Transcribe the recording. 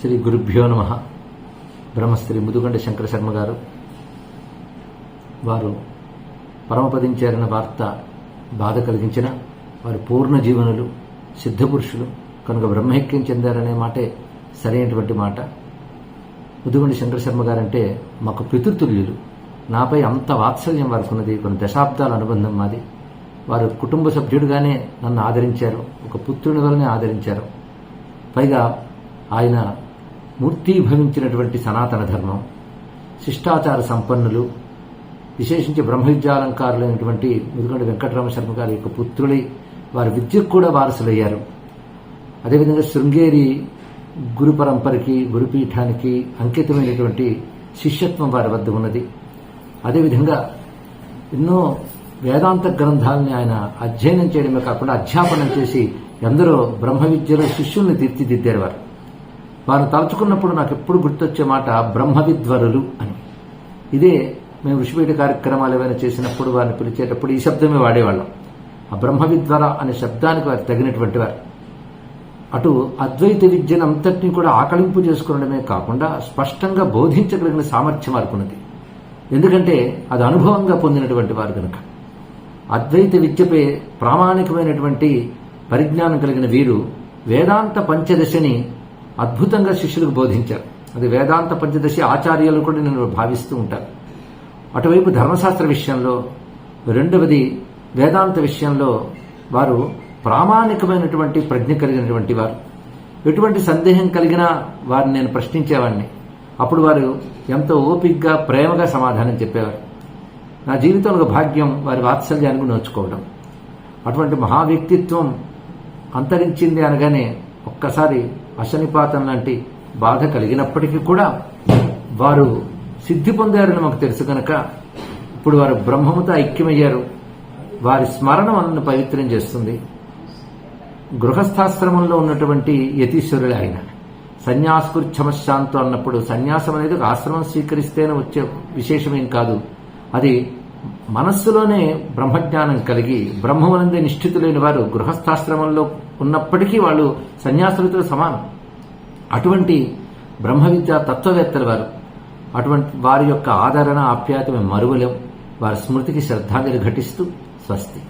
శ్రీ గురుభ్యో నమ. బ్రహ్మశ్రీ ముదుగండ శంకర శర్మ గారు వారు పరమపదించారన్న వార్త బాధ కలిగించిన వారు పూర్ణ జీవనులు సిద్ధపురుషులు కనుక బ్రహ్మైక్యం చెందారనే మాటే సరైనటువంటి మాట. ముదుగండి శంకర శర్మ గారంటే మాకు పితృతుల్యులు. నాపై అంత వాత్సల్యం వారికి ఉన్నది కొన్ని దశాబ్దాల అనుబంధం మాది. వారు కుటుంబ సభ్యుడిగానే నన్ను ఆదరించారు ఒక పుత్రుని వల్లనే ఆదరించారు. పైగా ఆయన మూర్తీభవించినటువంటి సనాతన ధర్మం శిష్టాచార సంపన్నులు విశేషించి బ్రహ్మ విద్యాలంకారులైనటువంటి ముదుగండి వెంకటరామ శర్మ గారి యొక్క పుత్రులై వారి విద్యకు కూడా వారసులయ్యారు. అదేవిధంగా శృంగేరి గురు పరంపరకి గురుపీఠానికి అంకితమైనటువంటి శిష్యత్వం వారి వద్ద ఉన్నది. అదేవిధంగా ఎన్నో వేదాంత గ్రంథాలని ఆయన అధ్యయనం చేయడమే కాకుండా అధ్యాపనం చేసి ఎందరో బ్రహ్మ విద్యలో శిష్యుల్ని తీర్చిదిద్దారు వారు. వారు తలుచుకున్నప్పుడు నాకు ఎప్పుడు గుర్తొచ్చే మాట బ్రహ్మవిద్వరులు అని. ఇదే మేము ఋషిపేట కార్యక్రమాలు ఏమైనా చేసినప్పుడు వారిని పిలిచేటప్పుడు ఈ శబ్దమే వాడేవాళ్ళం. ఆ బ్రహ్మవిద్వర అనే శబ్దానికి వారు తగినటువంటి వారు. అటు అద్వైత విద్యను అంతటినీ కూడా ఆకలింపు చేసుకోవడమే కాకుండా స్పష్టంగా బోధించగలిగిన సామర్థ్యం వారికి ఎందుకంటే అది అనుభవంగా పొందినటువంటి వారు కనుక అద్వైత విద్యపై ప్రామాణికమైనటువంటి పరిజ్ఞానం కలిగిన వీరు వేదాంత పంచదశని అద్భుతంగా శిష్యులకు బోధించారు. అది వేదాంత పంచదశ ఆచార్యులు కూడా నేను భావిస్తూ ఉంటాను అటువైపు ధర్మశాస్త్ర విషయంలో రెండవది వేదాంత విషయంలో వారు ప్రామాణికమైనటువంటి ప్రజ్ఞ కలిగినటువంటి వారు. ఎటువంటి సందేహం కలిగినా వారిని నేను ప్రశ్నించేవాడిని అప్పుడు వారు ఎంతో ఓపిగ్గా ప్రేమగా సమాధానం చెప్పేవారు. నా జీవితంలో భాగ్యం వారి వాత్సల్యానికి నోచుకోవడం. అటువంటి మహా వ్యక్తిత్వం అంతరించింది అనగానే ఒక్కసారి అశనిపాతం లాంటి బాధ కలిగినప్పటికీ కూడా వారు సిద్ధి పొందారని మాకు తెలుసు కనుక ఇప్పుడు వారు బ్రహ్మముతో ఐక్యమయ్యారు. వారి స్మరణ మనల్ని పవిత్రం చేస్తుంది. గృహస్థాశ్రమంలో ఉన్నటువంటి యతీశ్వరుడు ఆయన. సన్యాసకృచ్ఛమశాంతో అన్నప్పుడు సన్యాసం అనేది ఒక ఆశ్రమం స్వీకరిస్తేనే వచ్చే విశేషమేం కాదు. అది మనస్సులోనే బ్రహ్మజ్ఞానం కలిగి బ్రహ్మవనందే నిష్ఠితులైన వారు గృహస్థాశ్రమంలో ఉన్నప్పటికీ వాళ్ళు సన్యాసులతో సమానం. అటువంటి బ్రహ్మవిద్య తత్వవేత్తలు వారు. అటువంటి వారి యొక్క ఆదరణ ఆప్యాయత మేము మరువలేం. వారి స్మృతికి శ్రద్ధాంజలి ఘటిస్తూ స్వస్తి.